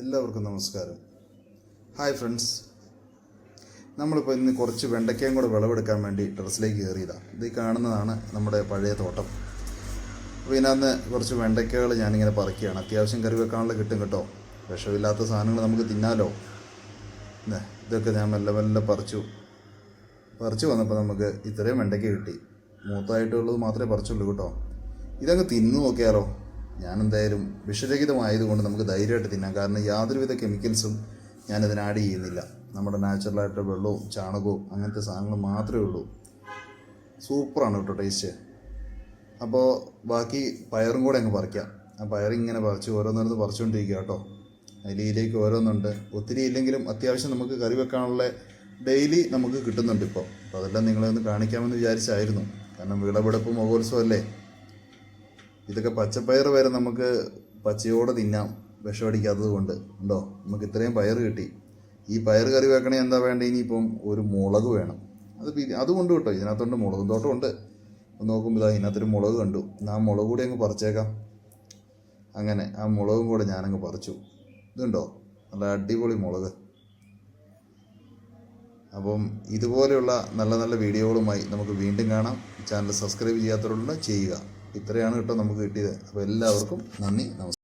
എല്ലാവർക്കും നമസ്കാരം. Hi friends നമ്മളിപ്പോൾ ഇന്ന് കുറച്ച് വെണ്ടയ്ക്കയും കൂടെ വിളവെടുക്കാൻ വേണ്ടി ടെറസിലേക്ക് കയറിയതാണ് ഇത് കാണുന്നതാണ് നമ്മുടെ പഴയ തോട്ടം. അപ്പോൾ ഇതിനകത്ത് കുറച്ച് വെണ്ടയ്ക്കകൾ ഞാനിങ്ങനെ പറിക്കുകയാണ്. അത്യാവശ്യം കറി വെക്കാനുള്ള കിട്ടും കേട്ടോ. വിഷമില്ലാത്ത സാധനങ്ങൾ നമുക്ക് തിന്നാലോ? ഇതൊക്കെ ഞാൻ മെല്ലെ മെല്ലെ പറിച്ചു. പറിച്ചു വന്നപ്പോൾ നമുക്ക് ഇത്രയും വെണ്ടയ്ക്ക കിട്ടി. മൂത്തായിട്ടുള്ളത് മാത്രമേ പറിച്ചുള്ളൂ കേട്ടോ. ഇതങ്ങ് തിന്നു നോക്കിയാലോ? ഞാൻ എന്തായാലും വിഷരഹിതമായതുകൊണ്ട് നമുക്ക് ധൈര്യമായിട്ട് തിന്നാം. കാരണം യാതൊരുവിധ കെമിക്കൽസും ഞാനതിന് ആഡ് ചെയ്യുന്നില്ല. നമ്മുടെ നാച്ചുറലായിട്ട് വെള്ളവും ചാണകവും അങ്ങനത്തെ സാധനങ്ങൾ മാത്രമേ ഉള്ളൂ. സൂപ്പറാണ് കേട്ടോ ടേസ്റ്റ്. അപ്പോൾ ബാക്കി പയറും കൂടെ അങ്ങ് പറിക്കാം. ആ പയറിങ്ങനെ പറിച്ച് ഓരോന്നിടത്ത് പറിച്ചുകൊണ്ടിരിക്കുക കേട്ടോ. അതിലേക്ക് ഓരോന്നുണ്ട്. ഒത്തിരി ഇല്ലെങ്കിലും അത്യാവശ്യം നമുക്ക് കറി വെക്കാനുള്ള ഡെയിലി നമുക്ക് കിട്ടുന്നുണ്ട് ഇപ്പോൾ അപ്പോൾ അതെല്ലാം നിങ്ങളെ ഒന്ന് കാണിക്കാമെന്ന് വിചാരിച്ചായിരുന്നു. കാരണം വിളവെടുപ്പ് മഹോത്സവം അല്ലേ? ഇതൊക്കെ പച്ചപ്പയർ വരെ നമുക്ക് പച്ചയോടെ തിന്നാം. വിഷമടിക്കാത്തത് കൊണ്ട്. ഉണ്ടോ? നമുക്ക് ഇത്രയും പയർ കിട്ടി. ഈ പയർ കറി വെക്കണേ എന്താ വേണ്ട? ഇനിയിപ്പം ഒരു മുളക് വേണം. അത് അതുകൊണ്ട് കേട്ടോ. ഇതിനകത്തുണ്ട് മുളകും തോട്ടം ഉണ്ട്. ഒന്ന് നോക്കുമ്പോൾ ഇതാ ഇതിനകത്തൊരു മുളക് കണ്ടു. ആ മുളക് കൂടി അങ്ങ് പറിച്ചേക്കാം. അങ്ങനെ ആ മുളകും കൂടെ ഞാനങ്ങ് പറിച്ചു. ഇതുണ്ടോ? നല്ല അടിപൊളി മുളക്. അപ്പം ഇതുപോലെയുള്ള നല്ല നല്ല വീഡിയോകളുമായി നമുക്ക് വീണ്ടും കാണാം. ചാനൽ സബ്സ്ക്രൈബ് ചെയ്യാത്തവരുണ്ട് ചെയ്യുക. ഇത്രയാണ് കേട്ടോ നമുക്ക് കിട്ടിയത്. അപ്പോൾ എല്ലാവർക്കും നന്ദി നമസ്കാരം.